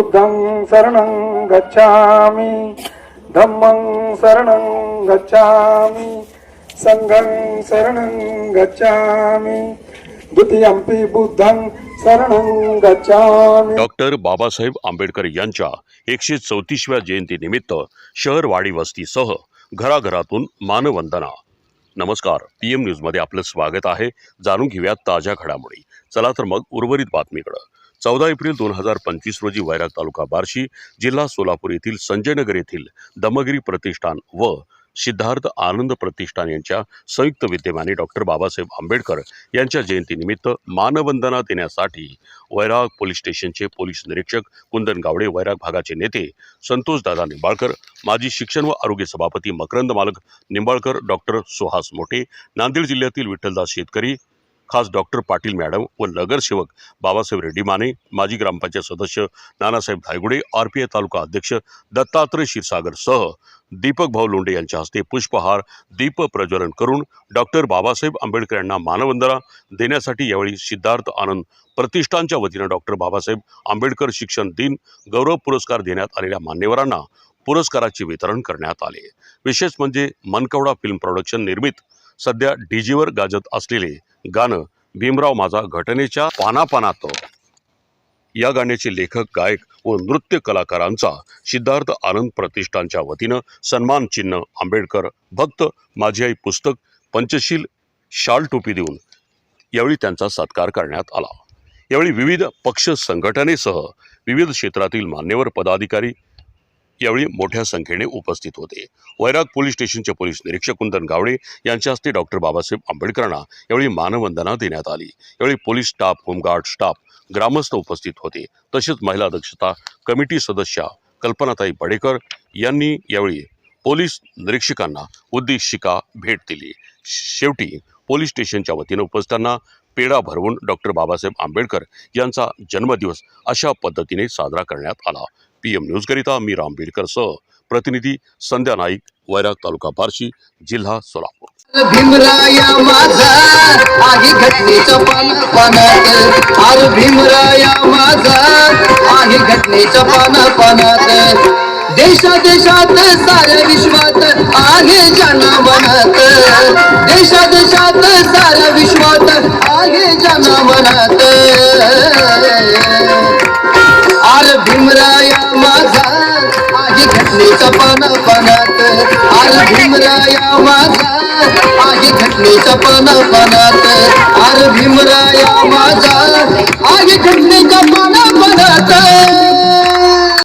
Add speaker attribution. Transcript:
Speaker 1: बुद्धं शरणं गच्छामि धम्मं शरणं गच्छामि सङ्घं शरणं गच्छामि द्वितीयंपि बुद्धं शरणं गच्छामि।
Speaker 2: डॉक्टर बाबासाहेब आंबेडकर यांच्या एकशे चौतीसव्या जयंतीनिमित्त शहर वाडी वस्तीसह घराघरातून मानवंदना. नमस्कार पी एम न्यूजमध्ये आपलं स्वागत आहे. जाणून घेऊयात ताज्या घडामोडी. चला तर मग उर्वरित बातमीकडं. चौदा एप्रिल दोन हजार पंचवीस रोजी वैराग तालुका बार्शी जिल्हा सोलापूर येथील संजयनगर येथील दमगिरी प्रतिष्ठान व सिद्धार्थ आनंद प्रतिष्ठान यांच्या संयुक्त विद्यमाने डॉक्टर बाबासाहेब आंबेडकर यांच्या जयंतीनिमित्त मानवंदना देण्यासाठी वैराग पोलीस स्टेशनचे पोलीस निरीक्षक कुंदन गावडे वैराग भागाचे नेते संतोषदादा निंबाळकर माजी शिक्षण व आरोग्य सभापती मकरंद मालक निंबाळकर डॉक्टर सुहास मोठे नांदेड जिल्ह्यातील विठ्ठलदास शेतकरी खास डॉक्टर पाटील मॅडम व नगरसेवक बाबासाहेब रेड्डी माने माजी ग्रामपंचायत सदस्य Nanasaheb Dhaygude R P I taluka अध्यक्ष दत्तात्रय क्षीरसागर सह दीपक भाऊ लोंढे यांच्या हस्ते पुष्पहार दीप प्रज्वलन करून डॉक्टर बाबासाहेब आंबेडकर यांना मानवंदना देण्यासाठी यावेळी सिद्धार्थ आनंद प्रतिष्ठानच्या वतीनं डॉक्टर बाबासाहेब आंबेडकर शिक्षण दिन गौरव पुरस्कार देण्यात आलेल्या मान्यवरांना पुरस्काराचे वितरण करण्यात आले. विशेष म्हणजे मनकवडा फिल्म प्रोडक्शन निर्मित सध्या डीजीवर गाजत असलेले गाणं भीमराव माझा घटनेच्या पानापानात. या गाण्याचे लेखक गायक व नृत्य कलाकारांचा सिद्धार्थ आनंद प्रतिष्ठानच्या वतीनं सन्मान चिन्ह आंबेडकर भक्त माझी आई पुस्तक पंचशील शाल टोपी देऊन यावेळी त्यांचा सत्कार करण्यात आला. यावेळी विविध पक्ष संघटनेसह विविध क्षेत्रातील मान्यवर पदाधिकारी यावेळी मोठ्या संख्येने उपस्थित होते. वैराग पोलीस स्टेशनचे पोलीस निरीक्षक कुंदन गावडे यांच्या हस्ते डॉक्टर बाबासाहेब आंबेडकरांना यावेळी मानवंदना देण्यात आली. यावेळी पोलीस स्टाफ होमगार्ड स्टाफ ग्रामस्थ उपस्थित होते. तसेच महिला दक्षता कमिटी सदस्या कल्पनाताई बडेकर यांनी यावेळी पोलीस निरीक्षकांना उद्देशिका भेट दिली. शेवटी पोलीस स्टेशनच्या वतीनं उपस्थितांना पेढा भरवून डॉक्टर बाबासाहेब आंबेडकर यांचा जन्मदिवस अशा पद्धतीने साजरा करण्यात आला. पी एम न्यूजकरिता मी राम बीडकर प्रतिनिधी संध्या नाईक वैराग तालुका बार्शी जिल्हा सोलापूर.
Speaker 3: भीमराया माझा आहे घटनेच्या पाना पानात आर भीमराया माझा आहे घटनेच्या पाना पानात देशा देशात साऱ्या विश्वात आहे जनमनात. देशा देशात साऱ्या विश्वात आहे जनमनात. मनात आहे घटनेच्या पाना आर भीमराया माझा. आहे घटनेच्या पाना पानात. आर भीमराया माझा. आहे घटने